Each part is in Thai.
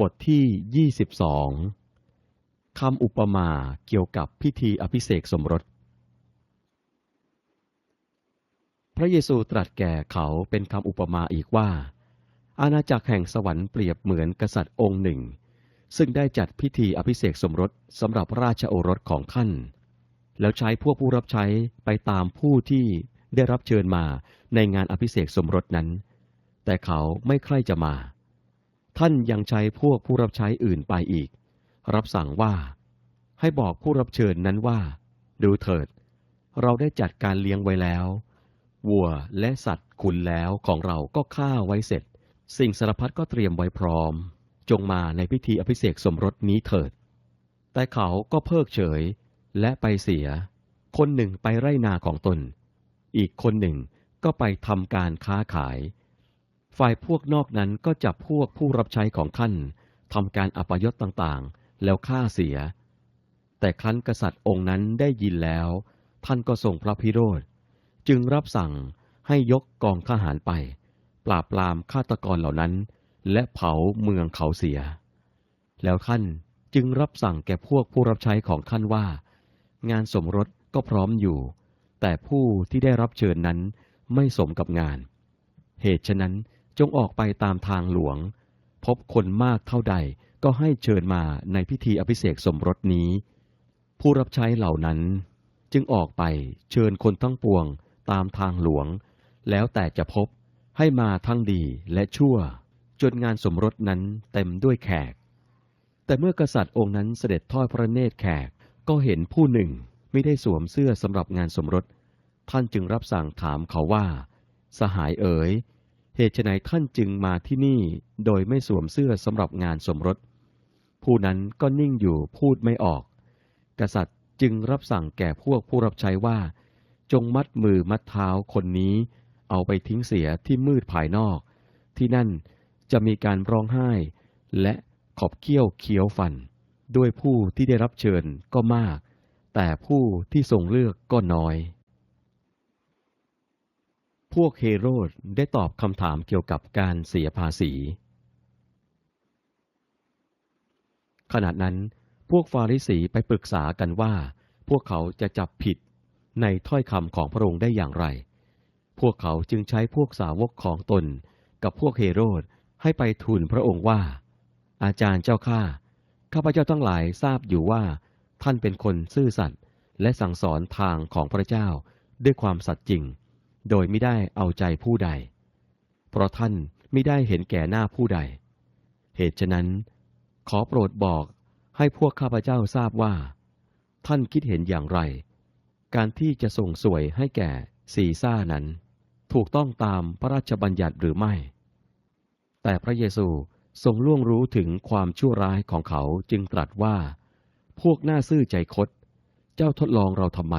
บทที่ 22 คำอุปมาเกี่ยวกับพิธีอภิเษกสมรส พระเยซูตรัสแก่เขาเป็นคำอุปมาอีกว่า อาณาจักรแห่งสวรรค์เปรียบเหมือนกษัตริย์องค์หนึ่ง ซึ่งได้จัดพิธีอภิเษกสมรสสำหรับราชโอรสของท่าน แล้วใช้พวกผู้รับใช้ไปตามผู้ที่ได้รับเชิญมาในงานอภิเษกสมรสนั้น แต่เขาไม่ใคร่จะมา ท่านยังใช้พวกผู้รับใช้อื่นไปอีก รับสั่งว่า ให้บอกผู้รับเชิญนั้นว่า ดูเถิด เราได้จัดการเลี้ยงไว้แล้ว วัวและสัตว์ขุนแล้วของเราก็ฆ่าไว้เสร็จ สิ่งสารพัดก็เตรียมไว้พร้อม จงมาในพิธีอภิเษกสมรสนี้เถิด แต่เขาก็เพิกเฉยและไปเสีย คนหนึ่งไปไร่นาของตน อีกคนหนึ่งก็ไปทำการค้าขาย ฝ่ายพวกนอกนั้นก็จับพวกผู้รับใช้ของท่านทำการอัปยศต่างๆ แล้วฆ่าเสีย แต่ครั้นกษัตริย์องค์นั้นได้ยินแล้ว ท่านก็ทรงพระพิโรธ จึงรับสั่งให้ยกกองทหารไป ปราบปรามฆาตกรเหล่านั้น และเผาเมืองเขาเสีย แล้วท่านจึงรับสั่งแก่พวกผู้รับใช้ของท่านว่า งานสมรสก็พร้อมอยู่ แต่ผู้ที่ได้รับเชิญนั้นไม่สมกับงาน เหตุฉะนั้น จงออกไปตามทางหลวง พบคนมากเท่าใดก็ให้เชิญมาในพิธีอภิเษกสมรสนี้ ผู้รับใช้เหล่านั้น จึงออกไปเชิญคนทั้งปวงตามทางหลวง แล้วแต่จะพบให้มาทั้งดีและชั่ว จนงานสมรสนั้นเต็มด้วยแขก แต่เมื่อกษัตริย์องค์นั้นเสด็จทอดพระเนตรแขกก็เห็นผู้หนึ่งไม่ได้สวมเสื้อสำหรับงานสมรส ท่านจึงรับสั่งถามเขาว่า สหายเอ๋ย เหตุไฉนท่านจึงมาที่นี่โดยไม่สวมเสื้อสำหรับงานสมรส ผู้นั้นก็นิ่งอยู่พูดไม่ออก กษัตริย์จึงรับสั่งแก่พวกผู้รับใช้ว่า จงมัดมือมัดเท้าคนนี้ เอาไปทิ้งเสียที่มืดภายนอก ที่นั่นจะมีการร้องไห้ และขอบเคี้ยวเคี้ยวฟัน ด้วยผู้ที่ได้รับเชิญก็มาก แต่ผู้ที่ทรงเลือกก็น้อย พวกเฮโรดได้ตอบคำถามเกี่ยวกับการเสียภาษี ขณะนั้นพวกฟาริสีไปปรึกษากันว่า พวกเขาจะจับผิดในถ้อยคำของพระองค์ได้อย่างไร พวกเขาจึงใช้พวกสาวกของตน กับพวกเฮโรดให้ไปทูลพระองค์ว่า อาจารย์เจ้าข้าข้าพเจ้าทั้งหลายทราบอยู่ว่า ท่านเป็นคนซื่อสัตย์และสั่งสอนทางของพระเจ้าด้วยความสัตย์จริง โดยไม่ได้เอาใจผู้ใด เพราะท่านไม่ได้เห็นแก่หน้าผู้ใด เหตุฉะนั้น ขอโปรดบอกให้พวกข้าพเจ้าทราบว่า ท่านคิดเห็นอย่างไร การที่จะส่งสวยให้แก่ซีซ่านั้น ถูกต้องตามพระราชบัญญัติหรือไม่ แต่พระเยซูทรงล่วงรู้ถึงความชั่วร้ายของเขาจึงตรัสว่า พวกหน้าซื่อใจคด เจ้าทดลองเราทำไม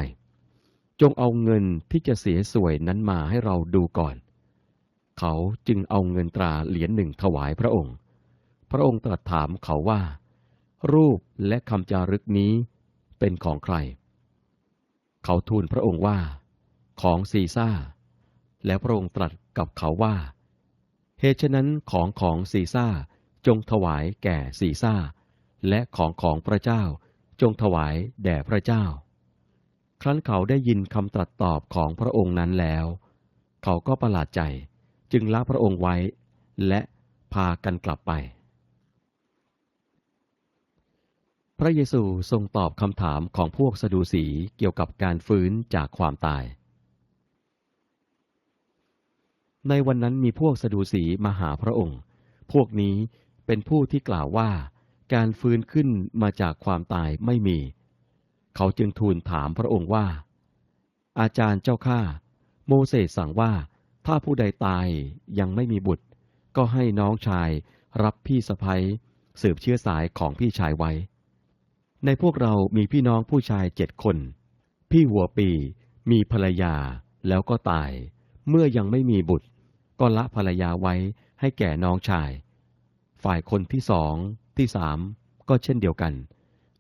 จงเอาเงินที่จะเสียสวยนั้นมาให้เราดูก่อน เขาจึงเอาเงินตราเหรียญหนึ่งถวายพระองค์ พระองค์ตรัสถามเขาว่า รูปและคำจารึกนี้เป็นของใคร เขาทูลพระองค์ว่า ของซีซ่า แล้วพระองค์ตรัสกับเขาว่า เหตุฉะนั้นของของซีซ่าจงถวายแก่ซีซ่า และของของพระเจ้าจงถวายแด่พระเจ้า รั้นเขาได้ยินคำตรัสตอบของพระองค์นั้นแล้ว เขาก็ประหลาดใจ จึงละพระองค์ไว้ และพากันกลับไป พระเยซูทรงตอบคำถามของพวกสะดูสีเกี่ยวกับการฟื้นจากความตาย ในวันนั้นมีพวกสะดูสีมาหาพระองค์ พวกนี้เป็นผู้ที่กล่าวว่า การฟื้นขึ้นมาจากความตายไม่มี เขาจึงทูลถามพระองค์ว่า อาจารย์เจ้าข้าโมเสสสั่งว่าถ้าผู้ใดตายยังไม่มีบุตร ก็ให้น้องชายรับพี่สะพ้ยสืบเชื้อสายของพี่ชายไว้ ในพวกเรามีพี่น้องผู้ชายเจ็ดคน พี่หัวปีมีภรรยาแล้วก็ตาย เมื่อยังไม่มีบุตร ก็ละภรรยาไว้ให้แก่น้องชาย ฝ่ายคนที่สองที่สามก็เช่นเดียวกัน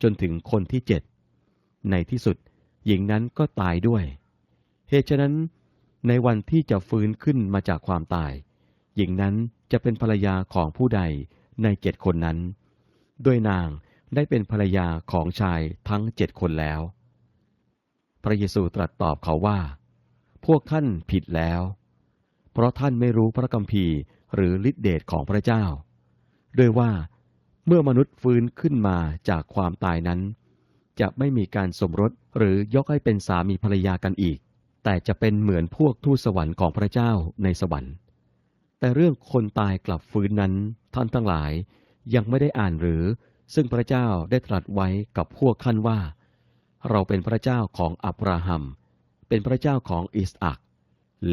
จนถึงคนที่เจ็ด ในที่สุด หญิงนั้นก็ตายด้วย เหตุฉะนั้น ในวันที่จะฟื้นขึ้นมาจากความตาย หญิงนั้นจะเป็นภรรยาของผู้ใดในเจ็ดคนนั้น ด้วยนางได้เป็นภรรยาของชายทั้งเจ็ดคนแล้ว พระเยซูตรัสตอบเขาว่า พวกท่านผิดแล้ว เพราะท่านไม่รู้พระคัมภีร์หรือฤทธิเดชของพระเจ้า ด้วยว่าเมื่อมนุษย์ฟื้นขึ้นมาจากความตายนั้น จะไม่มีการสมรสหรือยกให้เป็นสามีภรรยากันอีก แต่จะเป็นเหมือนพวกทูตสวรรค์ของพระเจ้าในสวรรค์ แต่เรื่องคนตายกลับฟื้นนั้นท่านทั้งหลายยังไม่ได้อ่านหรือ ซึ่งพระเจ้าได้ตรัสไว้กับพวกท่านว่า เราเป็นพระเจ้าของอับราฮัม เป็นพระเจ้าของอิสอัก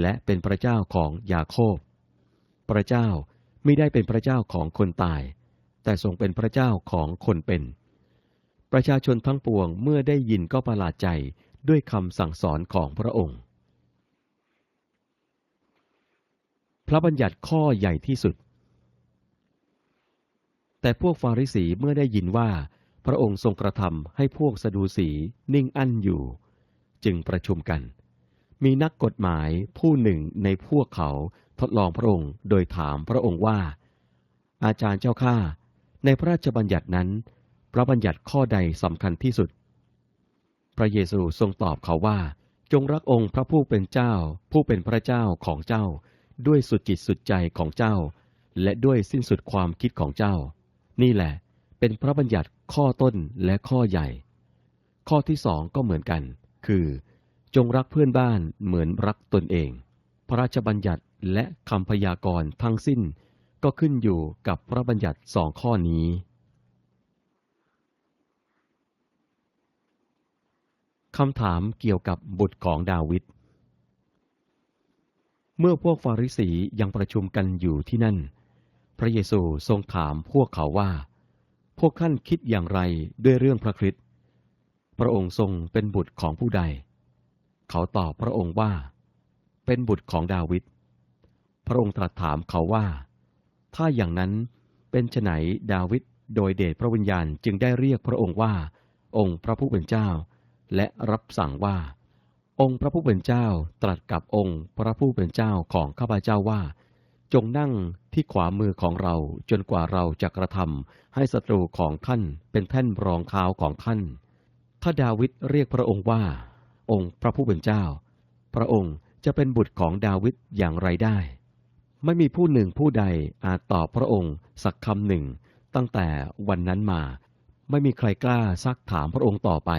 และเป็นพระเจ้าของยาโคบ พระเจ้าไม่ได้เป็นพระเจ้าของคนตาย แต่ทรงเป็นพระเจ้าของคนเป็น ประชาชนทั้งปวงเมื่อได้ยินก็ประหลาดใจด้วยคำสั่งสอนของพระองค์ พระบัญญัติข้อใหญ่ที่สุด แต่พวกฟาริสีเมื่อได้ยินว่า พระองค์ทรงกระทำให้พวกสะดูสีนิ่งอั้นอยู่ จึงประชุมกัน มีนักกฎหมายผู้หนึ่งในพวกเขาทดลองพระองค์โดยถามพระองค์ว่า อาจารย์เจ้าข้าในพระราชบัญญัตินั้น พระบัญญัติข้อใดสำคัญที่สุด พระเยซูทรงตอบเขาว่า จงรักองค์พระผู้เป็นเจ้า ผู้เป็นพระเจ้าของเจ้า ด้วยสุดจิตสุดใจของเจ้า และด้วยสิ้นสุดความคิดของเจ้า นี่แหละ เป็นพระบัญญัติข้อต้นและข้อใหญ่ ข้อที่สองก็เหมือนกัน คือ จงรักเพื่อนบ้านเหมือนรักตนเอง พระราชบัญญัติและคำพยากรณ์ทั้งสิ้น ก็ขึ้นอยู่กับพระบัญญัติสองข้อนี้ คำถามเกี่ยวกับบุตรของดาวิด เมื่อพวกฟาริสียังประชุมกันอยู่ที่นั่น พระเยซูทรงถามพวกเขาว่า พวกท่านคิดอย่างไรด้วยเรื่องพระคริสต์ พระองค์ทรงเป็นบุตรของผู้ใด เขาตอบพระองค์ว่า เป็นบุตรของดาวิด พระองค์ตรัสถามเขาว่า ถ้าอย่างนั้นเป็นไฉนดาวิดโดยเดชพระวิญญาณจึงได้เรียกพระองค์ว่า องค์พระผู้เป็นเจ้า และรับสั่งว่า องค์พระผู้เป็นเจ้าตรัสกับองค์พระผู้เป็นเจ้าของข้าพเจ้าว่า จงนั่งที่ขวามือของเราจนกว่าเราจะกระทำให้ศัตรูของท่านเป็นแท่นรองเท้าของท่าน ถ้าดาวิดเรียกพระองค์ว่า องค์พระผู้เป็นเจ้า พระองค์จะเป็นบุตรของดาวิดอย่างไรได้ ไม่มีผู้หนึ่งผู้ใดอาจตอบพระองค์สักคำหนึ่ง ตั้งแต่วันนั้นมา ไม่มีใครกล้าซักถามพระองค์ต่อไป